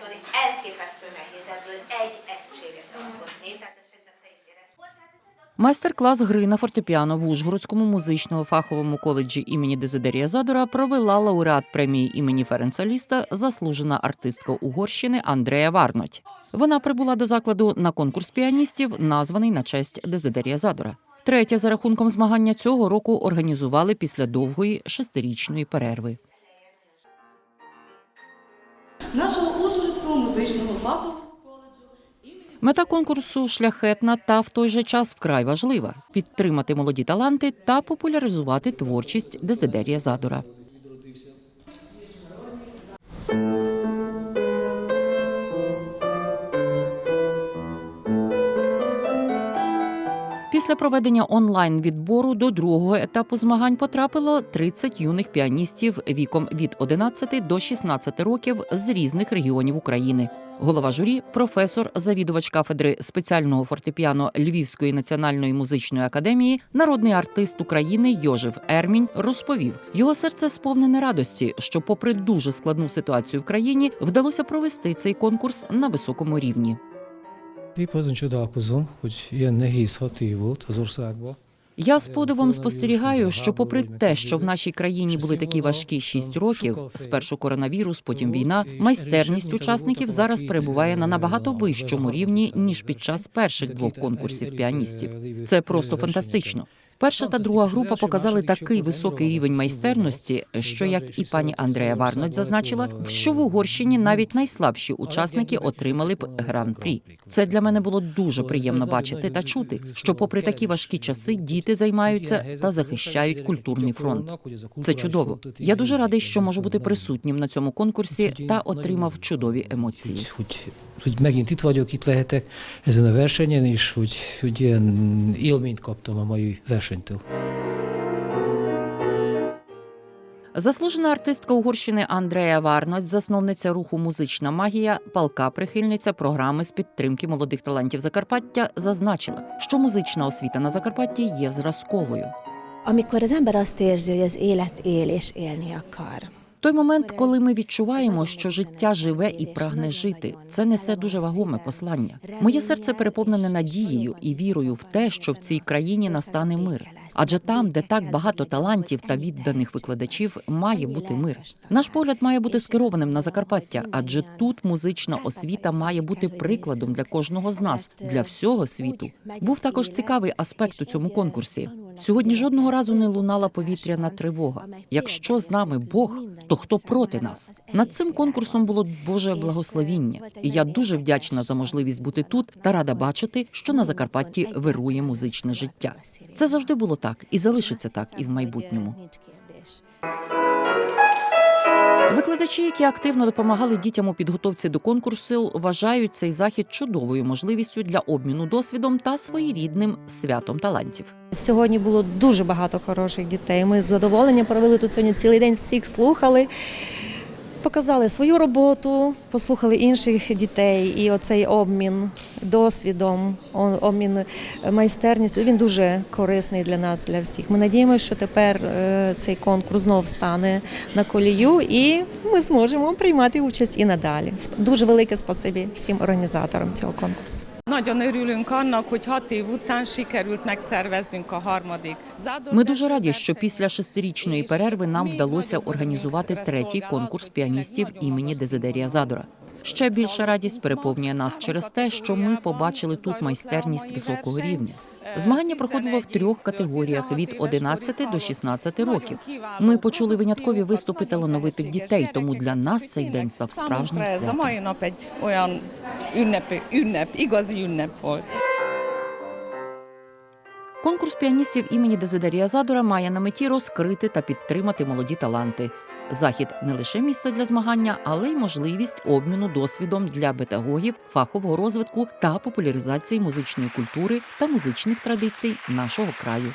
tudni, elképesztő nehéz ebből egy egységet alkotni. Tehát ezt szerintem te is érezted. Майстер-клас гри на фортепіано в Ужгородському музичному фаховому коледжі імені Дезидерія Задора провела лауреат премії імені Ференца Ліста, заслужена артистка Угорщини Андрея Варноть. Вона прибула до закладу на конкурс піаністів, названий на честь Дезидерія Задора. Третє за рахунком змагання цього року організували після довгої шестирічної перерви. нашого Ужгородського музичного фахового коледжу Мета конкурсу шляхетна та в той же час вкрай важлива підтримати молоді таланти та популяризувати творчість Дезидерія Задора. Після проведення онлайн відбору до другого етапу змагань потрапило 30 юних піаністів віком від 11 до 16 років з різних регіонів України. Голова журі, професор, завідувач кафедри спеціального фортепіано Львівської національної музичної академії, народний артист України Йожев Ермінь розповів, його серце сповнене радості, що, попри дуже складну ситуацію в країні, вдалося провести цей конкурс на високому рівні. Épp azon csodálkozom, hogy ilyen nehéz hat év volt az országban. Я з подивом спостерігаю, що, попри те, що в нашій країні були такі важкі шість років, спершу коронавірус, потім війна, майстерність учасників зараз перебуває на набагато вищому рівні ніж під час перших двох конкурсів піаністів. Це просто фантастично. Перша та друга група показали такий високий рівень майстерності, що як і пані Андрея Варноть зазначила, що в Угорщині навіть найслабші учасники отримали б гран-прі. Це для мене було дуже приємно бачити та чути, що, попри такі важкі часи, діти займаються та захищають культурний фронт. Це чудово. Я дуже радий, що можу бути присутнім на цьому конкурсі та отримав чудові емоції. Hogy, megint itt vagyok, itt lehetek ezen a versenyen, és hogy, hogy ilyen élményt kaptam a mai versenytől. Заслужена артистка Угорщини Андрея Варноть, засновниця руху Музична магія, палка прихильниця програми з підтримки молодих талантів Закарпаття, зазначила, що музична освіта на Закарпатті є зразковою. Amikor az ember azt érzi, hogy az élet él és élni akar. Той момент, коли ми відчуваємо, що життя живе і прагне жити, це несе дуже вагоме послання. Моє серце переповнене надією і вірою в те, що в цій країні настане мир. Адже там, де так багато талантів та відданих викладачів, має бути мир. Наш погляд має бути скерованим на Закарпаття, адже тут музична освіта має бути прикладом для кожного з нас, для всього світу. Був також цікавий аспект у цьому конкурсі. Сьогодні жодного разу не лунала повітряна тривога. Якщо з нами Бог, то хто проти нас? Над цим конкурсом було Боже благословіння, і я дуже вдячна за можливість бути тут та рада бачити, що на Закарпатті вирує музичне життя. Це завжди було так і залишиться так і в майбутньому. Викладачі, які активно допомагали дітям у підготовці до конкурсу, вважають цей захід чудовою можливістю для обміну досвідом та своєрідним святом талантів. Сьогодні було дуже багато хороших дітей. Ми з задоволенням провели тут сьогодні цілий день, всіх слухали, показали свою роботу, послухали інших дітей. І оцей обмін досвідом, обмін майстерністю він дуже корисний для нас, для всіх. Ми надіємося, що тепер е, цей конкурс знов стане на колію, і ми зможемо приймати участь і надалі. Дуже велике спасибі всім організаторам цього конкурсу. Nagyon örülünk annak, hogy hat év után sikerült megszerveznünk a harmadik Ми дуже раді, що після шестирічної перерви нам вдалося організувати третій конкурс піаністів імені Дезидерія Задора. Ще більша радість переповнює нас через те, що ми побачили тут майстерність високого рівня. Змагання проходило в трьох категоріях від 11 до 16 років. Ми почули виняткові виступи талановитих дітей, тому для нас цей день став справжнім святом. Ünnep, ünnep, igazi ünnep volt. Конкурс піаністів імені Дезидерія Задора має на меті розкрити та підтримати молоді таланти. Захід не лише місце для змагання, але й можливість обміну досвідом для педагогів, фахового розвитку та популяризації музичної культури та музичних традицій нашого краю.